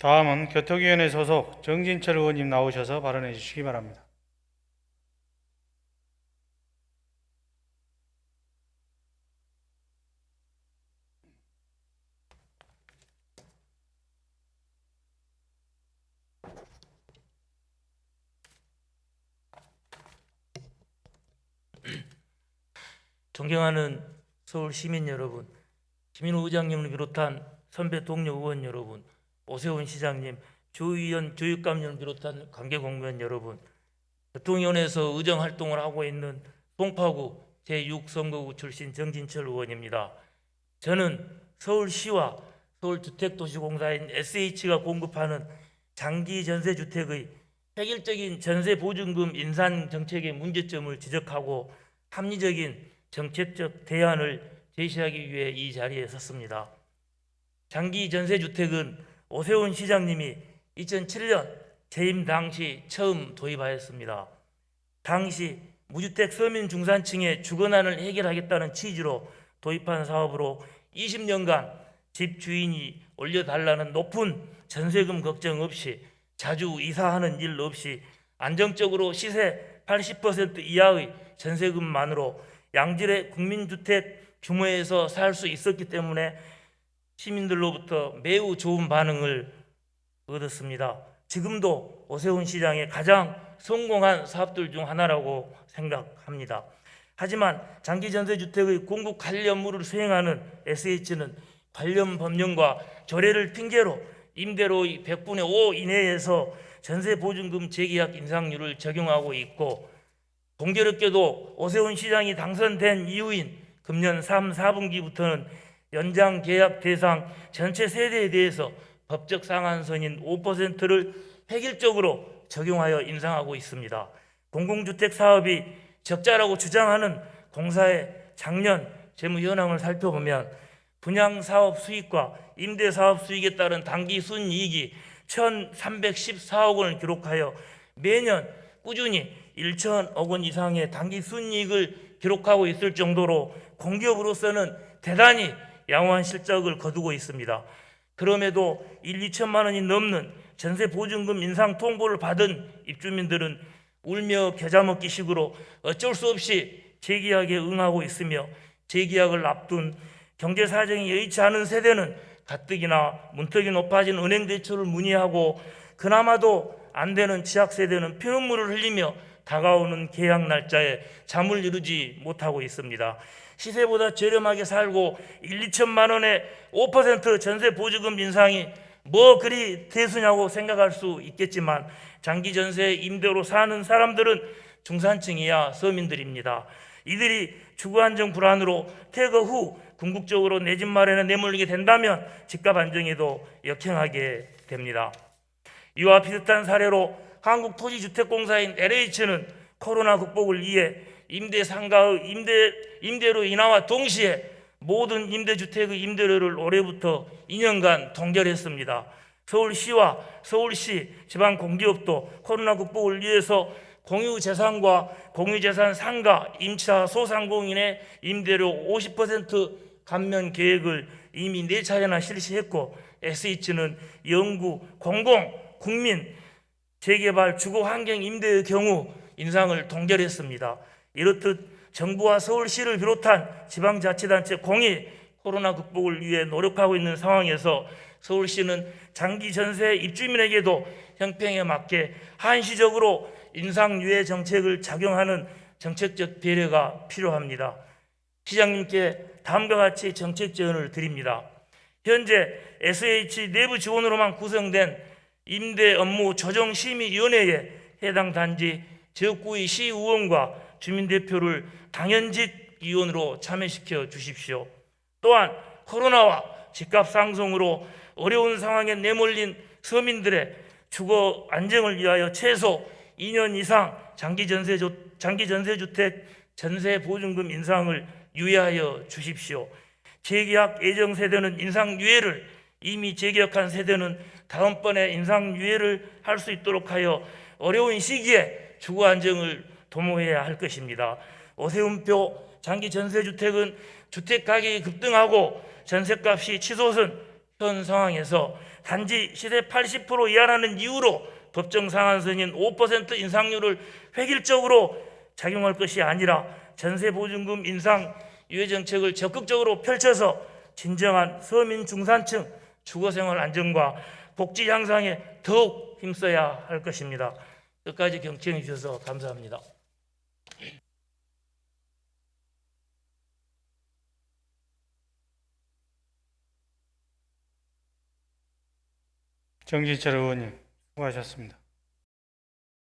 다음은 교통위원회 소속 정진철 의원님 나오셔서 발언해 주시기 바랍니다. 존경하는 서울 시민 여러분, 김인호 의장님을 비롯한 선배 동료 의원 여러분, 오세훈 시장님, 조의원, 교육감님을 비롯한 관계 공무원 여러분, 교통위원회에서 의정 활동을 하고 있는 송파구 제6선거구 출신 정진철 의원입니다. 저는 서울시와 서울주택도시공사인 SH가 공급하는 장기 전세주택의 획일적인 전세 보증금 인상 정책의 문제점을 지적하고 합리적인 정책적 대안을 제시하기 위해 이 자리에 섰습니다. 장기 전세 주택은 오세훈 시장님이 2007년 재임 당시 처음 도입하였습니다. 당시 무주택 서민 중산층의 주거난을 해결하겠다는 취지로 도입한 사업으로 20년간 집 주인이 올려달라는 높은 전세금 걱정 없이 자주 이사하는 일 없이 안정적으로 시세 80% 이하의 전세금만으로 양질의 국민주택 규모에서 살 수 있었기 때문에 시민들로부터 매우 좋은 반응을 얻었습니다. 지금도 오세훈 시장의 가장 성공한 사업들 중 하나라고 생각합니다. 하지만 장기 전세 주택의 공급 관련 업무를 수행하는 SH는 관련 법령과 조례를 핑계로 임대료의 100분의 5 이내에서 전세 보증금 재계약 인상률을 적용하고 있고 공교롭게도 오세훈 시장이 당선된 이후인 금년 3, 4분기부터는 연장 계약 대상 전체 세대에 대해서 법적 상한선인 5%를 획일적으로 적용하여 인상하고 있습니다. 공공주택 사업이 적자라고 주장하는 공사의 작년 재무 현황을 살펴보면 분양 사업 수익과 임대 사업 수익에 따른 단기 순이익이 1,314억 원을 기록하여 매년 꾸준히 1천억 원 이상의 단기 순이익을 기록하고 있을 정도로 공기업으로서는 대단히 양호한 실적을 거두고 있습니다. 그럼에도 1, 2천만 원이 넘는 전세 보증금 인상 통보를 받은 입주민들은 울며 겨자 먹기 식으로 어쩔 수 없이 재계약에 응하고 있으며 재계약을 앞둔 경제 사정이 여의치 않은 세대는 가뜩이나 문턱이 높아진 은행 대출을 문의하고 그나마도 안 되는 취약 세대는 피눈물을 흘리며 다가오는 계약 날짜에 잠을 이루지 못하고 있습니다. 시세보다 저렴하게 살고 1, 2천만 원의 5% 전세 보증금 인상이 뭐 그리 대수냐고 생각할 수 있겠지만 장기 전세 임대로 사는 사람들은 중산층이야 서민들입니다. 이들이 주거 안정 불안으로 퇴거 후 궁극적으로 내 집 마련에 내몰리게 된다면 집값 안정에도 역행하게 됩니다. 이와 비슷한 사례로 한국토지주택공사인 LH는 코로나 극복을 위해 임대 상가의 임대 임대료 인하와 동시에 모든 임대주택의 임대료를 올해부터 2년간 동결했습니다. 서울시와 서울시 지방 공기업도 코로나 극복을 위해서 공유재산과 공유재산 상가, 임차, 소상공인의 임대료 50% 감면 계획을 이미 네 차례나 실시했고 SH는 영구, 공공, 국민, 재개발, 주거 환경 임대의 경우 인상을 동결했습니다. 이렇듯 정부와 서울시를 비롯한 지방자치단체 공이 코로나 극복을 위해 노력하고 있는 상황에서 서울시는 장기 전세 입주민에게도 형평에 맞게 한시적으로 인상 유예 정책을 작용하는 정책적 배려가 필요합니다. 시장님께 다음과 같이 정책 제언을 드립니다. 현재 SH 내부 지원으로만 구성된 임대 업무 조정 심의 위원회에 해당 단지 지역구의 시의원과 주민대표를 당연직 위원으로 참여시켜 주십시오. 또한 코로나와 집값 상승으로 어려운 상황에 내몰린 서민들의 주거 안정을 위하여 최소 2년 이상 장기 전세 조, 장기 전세 주택 전세 보증금 인상을 유예하여 주십시오. 재계약 예정 세대는 인상 유예를 이미 재계약한 세대는 다음번에 인상 유예를 할 수 있도록 하여 어려운 시기에 주거 안정을 도모해야 할 것입니다. 오세훈표 장기 전세 주택은 주택 가격이 급등하고 전세값이 치솟은 현 상황에서 단지 시세 80% 이하라는 이유로 법정 상한선인 5% 인상률을 획일적으로 작용할 것이 아니라 전세 보증금 인상 유예 정책을 적극적으로 펼쳐서 진정한 서민 중산층 주거생활 안정과 복지 향상에 더욱 힘써야 할 것입니다. 끝까지 경청해 주셔서 감사합니다. 정진철 의원님 수고하셨습니다.